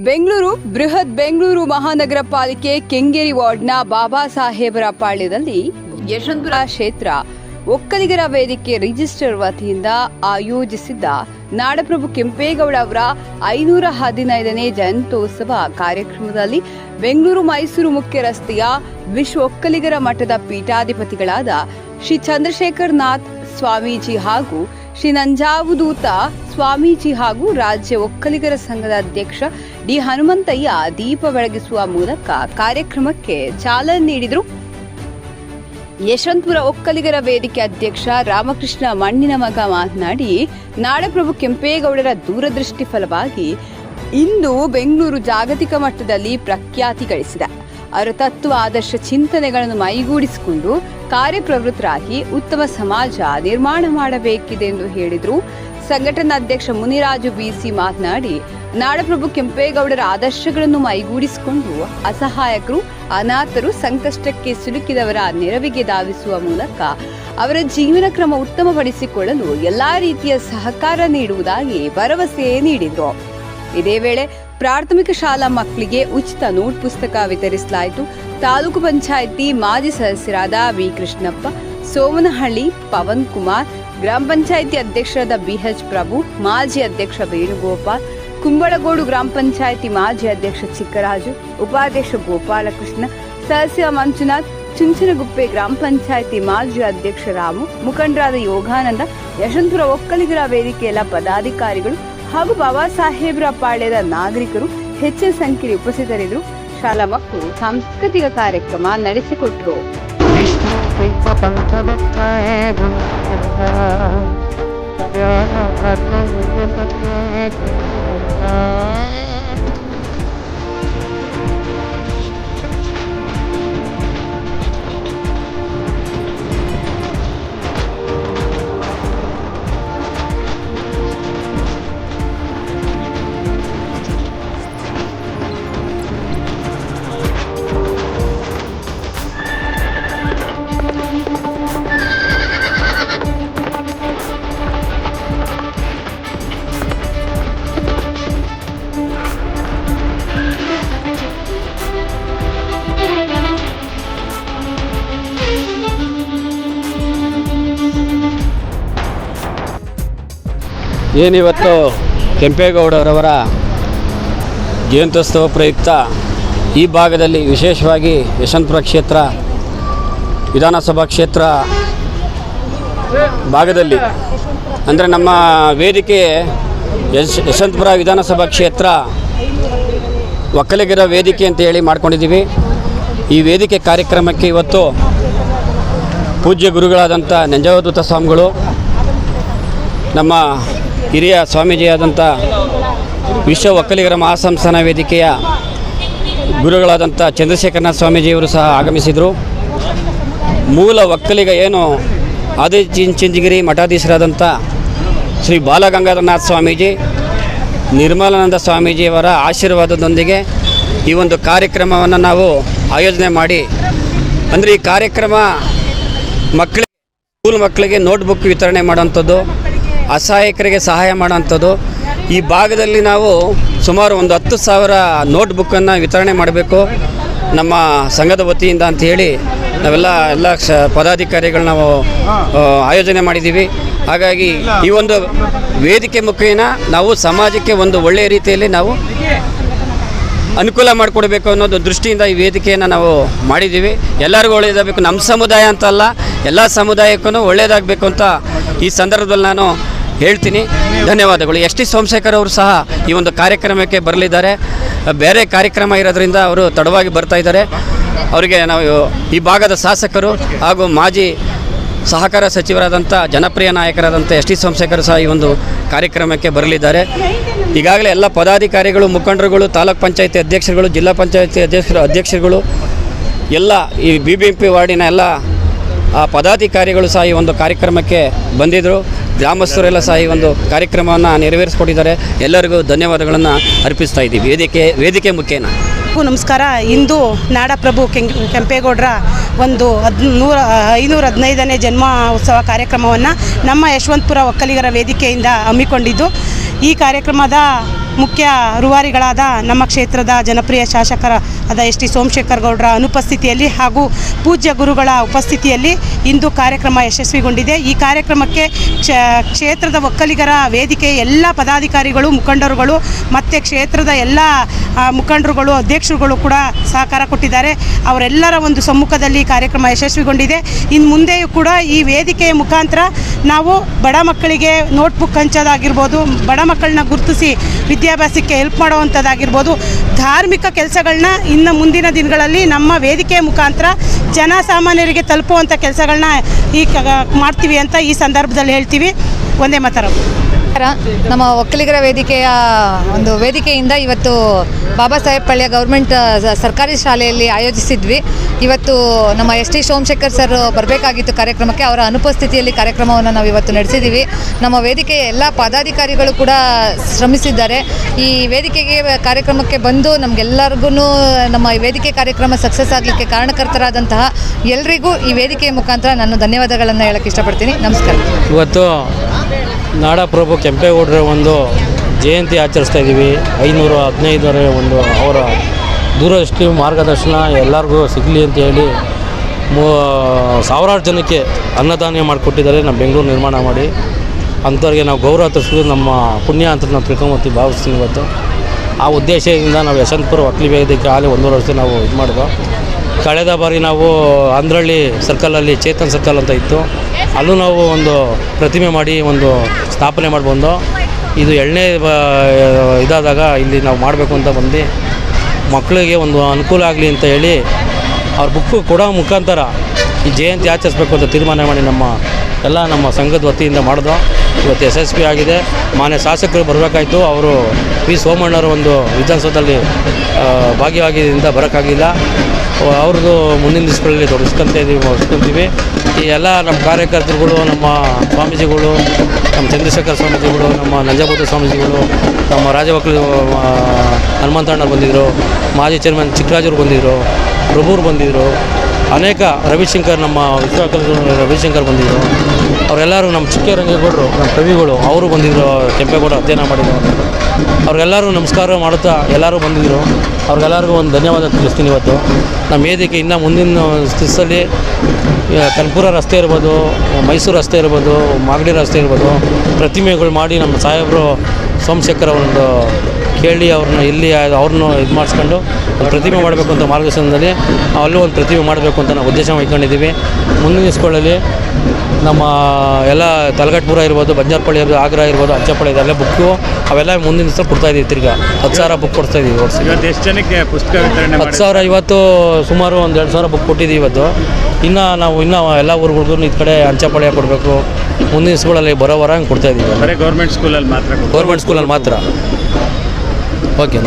ಬೆಂಗಳೂರು ಬೃಹತ್ ಬೆಂಗಳೂರು ಮಹಾನಗರ ಪಾಲಿಕೆ ಕೆಂಗೇರಿ ವಾರ್ಡ್ನ ಬಾಬಾ ಸಾಹೇಬರ ಪಾಳ್ಯದಲ್ಲಿ ಯಶವಂತಪುರ ಕ್ಷೇತ್ರ ಒಕ್ಕಲಿಗರ ವೇದಿಕೆ ರಿಜಿಸ್ಟರ್ ವತಿಯಿಂದ ಆಯೋಜಿಸಿದ್ದ ನಾಡಪ್ರಭು ಕೆಂಪೇಗೌಡ ಅವರ ಐನೂರ ಹದಿನೈದನೇ ಜಯಂತ್ಯೋತ್ಸವ ಕಾರ್ಯಕ್ರಮದಲ್ಲಿ ಬೆಂಗಳೂರು ಮೈಸೂರು ಮುಖ್ಯ ರಸ್ತೆಯ ವಿಶ್ವ ಒಕ್ಕಲಿಗರ ಮಠದ ಪೀಠಾಧಿಪತಿಗಳಾದ ಶ್ರೀ ಚಂದ್ರಶೇಖರ್ ನಾಥ್ ಸ್ವಾಮೀಜಿ ಹಾಗೂ ಶ್ರೀ ನಂಜಾವುದೂತ ಸ್ವಾಮೀಜಿ ಹಾಗೂ ರಾಜ್ಯ ಒಕ್ಕಲಿಗರ ಸಂಘದ ಅಧ್ಯಕ್ಷ ಡಿ ಹನುಮಂತಯ್ಯ ದೀಪ ಬೆಳಗಿಸುವ ಮೂಲಕ ಕಾರ್ಯಕ್ರಮಕ್ಕೆ ಚಾಲನೆ ನೀಡಿದರು. ಯಶವಂತಪುರ ಒಕ್ಕಲಿಗರ ವೇದಿಕೆ ಅಧ್ಯಕ್ಷ ರಾಮಕೃಷ್ಣ ಮಣ್ಣಿನ ಮಗ ಮಾತನಾಡಿ, ನಾಡಪ್ರಭು ಕೆಂಪೇಗೌಡರ ದೂರದೃಷ್ಟಿ ಫಲವಾಗಿ ಇಂದು ಬೆಂಗಳೂರು ಜಾಗತಿಕ ಮಟ್ಟದಲ್ಲಿ ಪ್ರಖ್ಯಾತಿ ಗಳಿಸಿದೆ. ಅವರ ತತ್ವ ಆದರ್ಶ ಚಿಂತನೆಗಳನ್ನು ಮೈಗೂಡಿಸಿಕೊಂಡು ಕಾರ್ಯಪ್ರವೃತ್ತರಾಗಿ ಉತ್ತಮ ಸಮಾಜ ನಿರ್ಮಾಣ ಮಾಡಬೇಕಿದೆ ಎಂದು ಹೇಳಿದರು. ಸಂಘಟನಾ ಅಧ್ಯಕ್ಷ ಮುನಿರಾಜು ಬಿಸಿ ಮಾತನಾಡಿ, ನಾಡಪ್ರಭು ಕೆಂಪೇಗೌಡರ ಆದರ್ಶಗಳನ್ನು ಮೈಗೂಡಿಸಿಕೊಂಡು ಅಸಹಾಯಕರು, ಅನಾಥರು ಸಂಕಷ್ಟಕ್ಕೆ ಸಿಲುಕಿದವರ ನೆರವಿಗೆ ಧಾವಿಸುವ ಮೂಲಕ ಅವರ ಜೀವನ ಕ್ರಮ ಉತ್ತಮಪಡಿಸಿಕೊಳ್ಳಲು ಎಲ್ಲಾ ರೀತಿಯ ಸಹಕಾರ ನೀಡುವುದಾಗಿ ಭರವಸೆ ನೀಡಿದರು. ಇದೇ ವೇಳೆ ಪ್ರಾಥಮಿಕ ಶಾಲಾ ಮಕ್ಕಳಿಗೆ ಉಚಿತ ನೋಟ್ ಪುಸ್ತಕ ವಿತರಿಸಲಾಯಿತು. ತಾಲೂಕು ಪಂಚಾಯಿತಿ ಮಾಜಿ ಸದಸ್ಯರಾದ ವಿ ಕೃಷ್ಣಪ್ಪ, ಸೋಮನಹಳ್ಳಿ ಪವನ್ ಕುಮಾರ್, ಗ್ರಾಮ ಪಂಚಾಯಿತಿ ಅಧ್ಯಕ್ಷರಾದ ಬಿಎಚ್ ಪ್ರಭು, ಮಾಜಿ ಅಧ್ಯಕ್ಷ ವೇಣುಗೋಪಾಲ್, ಕುಂಬಳಗೋಡು ಗ್ರಾಮ ಪಂಚಾಯಿತಿ ಮಾಜಿ ಅಧ್ಯಕ್ಷ ಚಿಕ್ಕರಾಜು, ಉಪಾಧ್ಯಕ್ಷ ಗೋಪಾಲಕೃಷ್ಣ, ಸದಸ್ಯ ಮಂಜುನಾಥ್, ಚುಂಚನಗುಪ್ಪೆ ಗ್ರಾಮ ಪಂಚಾಯಿತಿ ಮಾಜಿ ಅಧ್ಯಕ್ಷ ರಾಮು, ಮುಖಂಡರಾದ ಯೋಗಾನಂದ, ಯಶವಂತಪುರ ಒಕ್ಕಲಿಗರ ವೇದಿಕೆಯ ಪದಾಧಿಕಾರಿಗಳು ಹಾಗೂ ಬಾಬಾ ಸಾಹೇಬ್ರ ಪಾಳ್ಯದ ನಾಗರಿಕರು ಹೆಚ್ಚಿನ ಸಂಖ್ಯೆಯಲ್ಲಿ ಉಪಸ್ಥಿತರಿದ್ದರು. ಶಾಲಾ ಮಕ್ಕಳು ಸಾಂಸ್ಕೃತಿಕ ಕಾರ್ಯಕ್ರಮ ನಡೆಸಿಕೊಟ್ಟರು ಏನಿವತ್ತು ಕೆಂಪೇಗೌಡರವರ ಜಯಂತ್ಯೋತ್ಸವ ಪ್ರಯುಕ್ತ ಈ ಭಾಗದಲ್ಲಿ ವಿಶೇಷವಾಗಿ ಯಶವಂತಪುರ ಕ್ಷೇತ್ರ, ವಿಧಾನಸಭಾ ಕ್ಷೇತ್ರ ಭಾಗದಲ್ಲಿ. ಅಂದರೆ ನಮ್ಮ ವೇದಿಕೆ ಯಶ್, ಯಶವಂತಪುರ ವಿಧಾನಸಭಾ ಕ್ಷೇತ್ರ ಒಕ್ಕಲಿಗರ ವೇದಿಕೆ ಅಂತ ಹೇಳಿ ಮಾಡ್ಕೊಂಡಿದ್ದೀವಿ. ಈ ವೇದಿಕೆ ಕಾರ್ಯಕ್ರಮಕ್ಕೆ ಇವತ್ತು ಪೂಜ್ಯ ಗುರುಗಳಾದಂಥ ನಂಜಾವಧೂತ ಸ್ವಾಮಿಗಳು, ನಮ್ಮ ಹಿರಿಯ ಸ್ವಾಮೀಜಿಯಾದಂಥ ವಿಶ್ವ ಒಕ್ಕಲಿಗರ ಮಹಾಸಂಸ್ಥಾನ ವೇದಿಕೆಯ ಗುರುಗಳಾದಂಥ ಚಂದ್ರಶೇಖರನಾಥ ಸ್ವಾಮೀಜಿಯವರು ಸಹ ಆಗಮಿಸಿದರು. ಮೂಲ ಒಕ್ಕಲಿಗ ಏನು ಆದಿ ಚಿನ್ ಚಿಂಚಗಿರಿ ಮಠಾಧೀಶರಾದಂಥ ಶ್ರೀ ಬಾಲಗಂಗಾಧರನಾಥ ಸ್ವಾಮೀಜಿ, ನಿರ್ಮಲಾನಂದ ಸ್ವಾಮೀಜಿಯವರ ಆಶೀರ್ವಾದದೊಂದಿಗೆ ಈ ಒಂದು ಕಾರ್ಯಕ್ರಮವನ್ನು ನಾವು ಆಯೋಜನೆ ಮಾಡಿ, ಅಂದರೆ ಈ ಕಾರ್ಯಕ್ರಮ ಮಕ್ಕಳಿಗೆ, ಸ್ಕೂಲ್ ಮಕ್ಕಳಿಗೆ ನೋಟ್ಬುಕ್ ವಿತರಣೆ ಮಾಡೋಂಥದ್ದು ಅಸಹಾಯಕರಿಗೆ ಸಹಾಯ ಮಾಡೋಂಥದ್ದು ಈ ಭಾಗದಲ್ಲಿ ನಾವು ಸುಮಾರು ಒಂದು ಹತ್ತು ಸಾವಿರ ನೋಟ್ಬುಕ್ಕನ್ನು ವಿತರಣೆ ಮಾಡಬೇಕು. ನಮ್ಮ ಸಂಘದ ವತಿಯಿಂದ ಅಂತ ನಾವೆಲ್ಲ ಎಲ್ಲ ಕ್ಷ ಪದಾಧಿಕಾರಿಗಳು ನಾವು ಆಯೋಜನೆ ಮಾಡಿದ್ದೀವಿ. ಹಾಗಾಗಿ ಈ ಒಂದು ವೇದಿಕೆ ಮುಖೇನ ನಾವು ಸಮಾಜಕ್ಕೆ ಒಂದು ಒಳ್ಳೆಯ ರೀತಿಯಲ್ಲಿ ನಾವು ಅನುಕೂಲ ಮಾಡಿಕೊಡ್ಬೇಕು ಅನ್ನೋದು ದೃಷ್ಟಿಯಿಂದ ಈ ವೇದಿಕೆಯನ್ನು ನಾವು ಮಾಡಿದ್ದೀವಿ. ಎಲ್ಲರಿಗೂ ಒಳ್ಳೆಯದಾಗಬೇಕು. ನಮ್ಮ ಸಮುದಾಯ ಅಂತಲ್ಲ, ಎಲ್ಲ ಸಮುದಾಯಕ್ಕೂ ಒಳ್ಳೆಯದಾಗಬೇಕು ಅಂತ ಈ ಸಂದರ್ಭದಲ್ಲಿ ನಾನು ಹೇಳ್ತೀನಿ. ಧನ್ಯವಾದಗಳು. ಎಸ್ ಟಿ ಸೋಮಶೇಖರ್ ಅವರು ಸಹ ಈ ಒಂದು ಕಾರ್ಯಕ್ರಮಕ್ಕೆ ಬರಲಿದ್ದಾರೆ. ಬೇರೆ ಕಾರ್ಯಕ್ರಮ ಇರೋದ್ರಿಂದ ಅವರು ತಡವಾಗಿ ಬರ್ತಾ ಇದ್ದಾರೆ. ಅವರಿಗೆ ನಾವು ಈ ಭಾಗದ ಶಾಸಕರು ಹಾಗೂ ಮಾಜಿ ಸಹಕಾರ ಸಚಿವರಾದಂಥ ಜನಪ್ರಿಯ ನಾಯಕರಾದಂಥ ಎಸ್ ಟಿ ಸೋಮಶೇಖರ್ ಸಹ ಈ ಒಂದು ಕಾರ್ಯಕ್ರಮಕ್ಕೆ ಬರಲಿದ್ದಾರೆ. ಈಗಾಗಲೇ ಎಲ್ಲ ಪದಾಧಿಕಾರಿಗಳು, ಮುಖಂಡರುಗಳು, ತಾಲೂಕ್ ಪಂಚಾಯತಿ ಅಧ್ಯಕ್ಷರುಗಳು, ಜಿಲ್ಲಾ ಪಂಚಾಯತಿ ಅಧ್ಯಕ್ಷರು, ಅಧ್ಯಕ್ಷರುಗಳು, ಎಲ್ಲ ಈ ಬಿ ಬಿ ಎಂ ಪಿ ವಾರ್ಡಿನ ಎಲ್ಲ, ಆ ಪದಾಧಿಕಾರಿಗಳು ಸಹ ಈ ಒಂದು ಕಾರ್ಯಕ್ರಮಕ್ಕೆ ಬಂದಿದ್ದರು ಗ್ರಾಮಸ್ಥರೆಲ್ಲ ಸಹ ಈ ಒಂದು ಕಾರ್ಯಕ್ರಮವನ್ನು ನೆರವೇರಿಸ್ಕೊಟ್ಟಿದ್ದಾರೆ. ಎಲ್ಲರಿಗೂ ಧನ್ಯವಾದಗಳನ್ನು ಅರ್ಪಿಸ್ತಾ ಇದ್ದೀವಿ. ವೇದಿಕೆ ವೇದಿಕೆ ಮುಖೇನ. ನಮಸ್ಕಾರ. ಇಂದು ನಾಡಪ್ರಭು ಕೆಂಪೇಗೌಡರ ಒಂದು ಹದ್ ನೂರ ಐನೂರ ಹದಿನೈದನೇ ಜನ್ಮ ಉತ್ಸವ ಕಾರ್ಯಕ್ರಮವನ್ನು ನಮ್ಮ ಯಶವಂತಪುರ ಒಕ್ಕಲಿಗರ ವೇದಿಕೆಯಿಂದ ಹಮ್ಮಿಕೊಂಡಿದ್ದು. ಈ ಕಾರ್ಯಕ್ರಮದ ಮುಖ್ಯ ರೂವಾರಿಗಳಾದ ನಮ್ಮ ಕ್ಷೇತ್ರದ ಜನಪ್ರಿಯ ಶಾಸಕರ ಆದ ಎಸ್ ಟಿ ಸೋಮಶೇಖರ್ ಗೌಡರ ಅನುಪಸ್ಥಿತಿಯಲ್ಲಿ ಹಾಗೂ ಪೂಜ್ಯ ಗುರುಗಳ ಉಪಸ್ಥಿತಿಯಲ್ಲಿ ಇಂದು ಕಾರ್ಯಕ್ರಮ ಯಶಸ್ವಿಗೊಂಡಿದೆ. ಈ ಕಾರ್ಯಕ್ರಮಕ್ಕೆ ಕ್ಷೇತ್ರದ ಒಕ್ಕಲಿಗರ ವೇದಿಕೆ ಎಲ್ಲ ಪದಾಧಿಕಾರಿಗಳು, ಮುಖಂಡರುಗಳು ಮತ್ತು ಕ್ಷೇತ್ರದ ಎಲ್ಲ ಮುಖಂಡರುಗಳು, ಅಧ್ಯಕ್ಷರುಗಳು ಕೂಡ ಸಹಕಾರ ಕೊಟ್ಟಿದ್ದಾರೆ. ಅವರೆಲ್ಲರ ಒಂದು ಸಮ್ಮುಖದಲ್ಲಿ ಕಾರ್ಯಕ್ರಮ ಯಶಸ್ವಿಗೊಂಡಿದೆ. ಇನ್ನು ಮುಂದೆಯೂ ಕೂಡ ಈ ವೇದಿಕೆಯ ಮುಖಾಂತರ ನಾವು ಬಡ ಮಕ್ಕಳಿಗೆ ನೋಟ್ಬುಕ್ ಹಂಚೋದಾಗಿರ್ಬೋದು, ಬಡ ಮಕ್ಕಳನ್ನ ಗುರುತಿಸಿ ವಿದ್ಯಾಭ್ಯಾಸಕ್ಕೆ ಹೆಲ್ಪ್ ಮಾಡುವಂಥದ್ದಾಗಿರ್ಬೋದು, ಧಾರ್ಮಿಕ ಕೆಲಸಗಳನ್ನ ಇನ್ನು ಮುಂದಿನ ದಿನಗಳಲ್ಲಿ ನಮ್ಮ ವೇದಿಕೆ ಮುಖಾಂತರ ಜನಸಾಮಾನ್ಯರಿಗೆ ತಲುಪುವಂಥ ಕೆಲಸಗಳನ್ನ ಈ ಮಾಡ್ತೀವಿ ಅಂತ ಈ ಸಂದರ್ಭದಲ್ಲಿ ಹೇಳ್ತೀವಿ ಒಂದೇ ಮಾತರ. ನಮ್ಮ ಒಕ್ಕಲಿಗರ ವೇದಿಕೆಯ ಒಂದು ವೇದಿಕೆಯಿಂದ ಇವತ್ತು ಬಾಬಾ ಸಾಹೇಬ್ ಪಳ್ಯ ಗೌರ್ಮೆಂಟ್ ಸರ್ಕಾರಿ ಶಾಲೆಯಲ್ಲಿ ಆಯೋಜಿಸಿದ್ವಿ. ಇವತ್ತು ನಮ್ಮ ಎಸ್ ಟಿ ಸೋಮಶೇಖರ್ ಸರ್ ಬರಬೇಕಾಗಿತ್ತು ಕಾರ್ಯಕ್ರಮಕ್ಕೆ. ಅವರ ಅನುಪಸ್ಥಿತಿಯಲ್ಲಿ ಕಾರ್ಯಕ್ರಮವನ್ನು ನಾವು ಇವತ್ತು ನಡೆಸಿದ್ದೀವಿ. ನಮ್ಮ ವೇದಿಕೆಯ ಎಲ್ಲ ಪದಾಧಿಕಾರಿಗಳು ಕೂಡ ಶ್ರಮಿಸಿದ್ದಾರೆ. ಈ ವೇದಿಕೆಗೆ ಕಾರ್ಯಕ್ರಮಕ್ಕೆ ಬಂದು ನಮಗೆಲ್ಲರಿಗೂ ನಮ್ಮ ವೇದಿಕೆ ಕಾರ್ಯಕ್ರಮ ಸಕ್ಸಸ್ ಆಗಲಿಕ್ಕೆ ಕಾರಣಕರ್ತರಾದಂತಹ ಎಲ್ಲರಿಗೂ ಈ ವೇದಿಕೆಯ ಮುಖಾಂತರ ನಾನು ಧನ್ಯವಾದಗಳನ್ನು ಹೇಳಕ್ಕೆ ಇಷ್ಟಪಡ್ತೀನಿ. ನಮಸ್ಕಾರ. ಇವತ್ತು ನಾಡಪ್ರಭು ಕೆಂಪೇಗೌಡರ ಒಂದು ಜಯಂತಿ ಆಚರಿಸ್ತಾ ಇದ್ದೀವಿ. ಐನೂರು ಹದಿನೈದರ ಒಂದು ಅವರ ದೂರದೃಷ್ಟಿ ಮಾರ್ಗದರ್ಶನ ಎಲ್ಲರಿಗೂ ಸಿಗಲಿ ಅಂತ ಹೇಳಿ ಮೂ, ಸಾವಿರಾರು ಜನಕ್ಕೆ ಅನ್ನದಾನ ಮಾಡಿಕೊಟ್ಟಿದ್ದಾರೆ ನಮ್ಮ ಬೆಂಗಳೂರು ನಿರ್ಮಾಣ ಮಾಡಿ. ಅಂಥವ್ರಿಗೆ ನಾವು ಗೌರವ ತರಿಸೋದು ನಮ್ಮ ಪುಣ್ಯ ಅಂತ ನಾವು ತಿಳ್ಕೊಂಬತ್ತೀವಿ, ಭಾವಿಸ್ತೀನಿ ಇವತ್ತು. ಆ ಉದ್ದೇಶದಿಂದ ನಾವು ಯಶವಂತಪುರ ಒಕ್ಕಲಿ ವೇದಿಕೆ ಆಗಲಿ ಒಂದೂವರೆ ವರ್ಷ ನಾವು ಇದು ಮಾಡಿದ್ವು. ಕಳೆದ ಬಾರಿ ನಾವು ಅಂದ್ರಳ್ಳಿ ಸರ್ಕಲಲ್ಲಿ ಚೇತನ್ ಸರ್ಕಲ್ ಅಂತ ಇತ್ತು. ಅಲ್ಲೂ ನಾವು ಒಂದು ಪ್ರತಿಮೆ ಮಾಡಿ ಒಂದು ಸ್ಥಾಪನೆ ಮಾಡಿ ಬಂದು ಇದು ಎಳ್ಳನೇ ಇದಾದಾಗ ಇಲ್ಲಿ ನಾವು ಮಾಡಬೇಕು ಅಂತ ಬಂದು ಮಕ್ಕಳಿಗೆ ಒಂದು ಅನುಕೂಲ ಆಗಲಿ ಅಂತ ಹೇಳಿ ಅವ್ರ ಬುಕ್ಕು ಕೊಡೋ ಮುಖಾಂತರ ಈ ಜಯಂತಿ ಆಚರಿಸ್ಬೇಕು ಅಂತ ತೀರ್ಮಾನ ಮಾಡಿ ನಮ್ಮ ಎಲ್ಲ ನಮ್ಮ ಸಂಘದ ವತಿಯಿಂದ ಮಾಡಿದ್ರು ಇವತ್ತು ಯಶಸ್ವಿ ಆಗಿದೆ. ಮಾನ್ಯ ಶಾಸಕರು ಬರಬೇಕಾಯ್ತು. ಅವರು ಪಿ ಸೋಮಣ್ಣವರು ಒಂದು ವಿಧಾನಸೌಧದಲ್ಲಿ ಭಾಗಿಯಾಗಿದ್ದರಿಂದ ಬರೋಕ್ಕಾಗಿಲ್ಲ. ಅವ್ರದ್ದು ಮುಂದಿನ ದಿವಸಗಳಲ್ಲಿ ತೊಡಗಿಸ್ಕೊಂತ ಇದ್ದೀವಿ ಈ ಎಲ್ಲ ನಮ್ಮ ಕಾರ್ಯಕರ್ತರುಗಳು, ನಮ್ಮ ಸ್ವಾಮೀಜಿಗಳು, ನಮ್ಮ ಚಂದ್ರಶೇಖರ ಸ್ವಾಮೀಜಿಗಳು, ನಮ್ಮ ನಂಜಾಭೂತ ಸ್ವಾಮೀಜಿಗಳು, ನಮ್ಮ ರಾಜವಕೀಲು ಹನುಮಂತಣ್ಣ ಬಂದಿದ್ದರು ಮಾಜಿ ಚೇರ್ಮನ್ ಚಿಕ್ಕರಾಜರು ಬಂದಿದ್ದರು ಪ್ರಭುರು ಬಂದಿದ್ದರು ಅನೇಕ ರವಿಶಂಕರ್ ನಮ್ಮ ವಿಶ್ವಕರ್ಮ ರವಿಶಂಕರ್ ಬಂದಿದ್ದರು ಅವರೆಲ್ಲರೂ ನಮ್ಮ ಚಿಕ್ಕರಂಗೇಗೌಡರು ನಮ್ಮ ಕವಿಗಳು ಅವರು ಬಂದಿದ್ದರು ಕೆಂಪೇಗೌಡ ಅಧ್ಯಯನ ಮಾಡಿದ್ರು. ಅವ್ರಿಗೆಲ್ಲರೂ ನಮಸ್ಕಾರ ಮಾಡುತ್ತಾ ಎಲ್ಲರೂ ಬಂದಿದ್ದರು ಅವ್ರಿಗೆಲ್ಲರಿಗೂ ಒಂದು ಧನ್ಯವಾದ ತಿಳಿಸ್ತೀನಿ ಇವತ್ತು. ನಮ್ಮ ವೇದಿಕೆ ಇನ್ನು ಮುಂದಿನ ದಿವಸದಲ್ಲಿ ಕನ್ಪುರ ರಸ್ತೆ ಇರ್ಬೋದು, ಮೈಸೂರು ರಸ್ತೆ ಇರ್ಬೋದು, ಮಾಗಡಿ ರಸ್ತೆ ಇರ್ಬೋದು, ಪ್ರತಿಮೆಗಳು ಮಾಡಿ ನಮ್ಮ ಸಾಹೇಬರು ಸೋಮಶೇಖರ್ ಅವರೊಂದು ಕೇಳಿ ಅವ್ರನ್ನ ಇಲ್ಲಿ ಅವ್ರನ್ನೂ ಇದು ಮಾಡಿಸ್ಕೊಂಡು ಪ್ರತಿಮೆ ಮಾಡಬೇಕು ಅಂತ ಮಾರ್ಗದರ್ಶನದಲ್ಲಿ ಅಲ್ಲೂ ಒಂದು ಪ್ರತಿಮೆ ಮಾಡಬೇಕು ಅಂತ ನಾವು ಉದ್ದೇಶ ಇಟ್ಕೊಂಡಿದ್ದೀವಿ ಮುಂದಿನ ಸ್ಕೂಲಲ್ಲಿ ನಮ್ಮ ಎಲ್ಲ ತಲಗಟ್ಪುರ ಇರ್ಬೋದು ಬಂಜಾರ್ಪಳ್ಳಿ ಇರ್ಬೋದು ಆಗ್ರಾ ಇರ್ಬೋದು ಅಚ್ಚಪಳ್ಳಿ ಇದೆಲ್ಲ ಬುಕ್ಕು ಅವೆಲ್ಲ ಮುಂದಿನ ದಿವಸ ಕೊಡ್ತಾ ಇದ್ದೀವಿ ತಿರ್ಗಾ. ಹತ್ತು ಸಾವಿರ ಬುಕ್ ಕೊಡ್ತಾ ಇದ್ದೀವಿ ಇವತ್ತು ಎಷ್ಟು ಜನಕ್ಕೆ ಪುಸ್ತಕ ವಿತರಣೆ ಹತ್ತು ಸಾವಿರ ಇವತ್ತು ಸುಮಾರು ಒಂದು ಎರಡು ಸಾವಿರ ಬುಕ್ ಕೊಟ್ಟಿದ್ದೀವಿ ಇವತ್ತು. ಇನ್ನು ನಾವು ಇನ್ನೂ ಎಲ್ಲ ಊರುಗಳಿಗೂ ಈ ಕಡೆ ಅಂಚಪಾಳ್ಯ ಕೊಡಬೇಕು. ಮುಂದಿನ ಸ್ಕೂಲಲ್ಲಿ ಬರೋ ವರ ಹಂಗೆ ಕೊಡ್ತಾ ಇದ್ದೀವಿ ಗೌರ್ಮೆಂಟ್ ಸ್ಕೂಲಲ್ಲಿ ಮಾತ್ರ. ಗೌರ್ಮೆಂಟ್ ಸ್ಕೂಲಲ್ಲಿ ಮಾತ್ರ. ಓಕೆ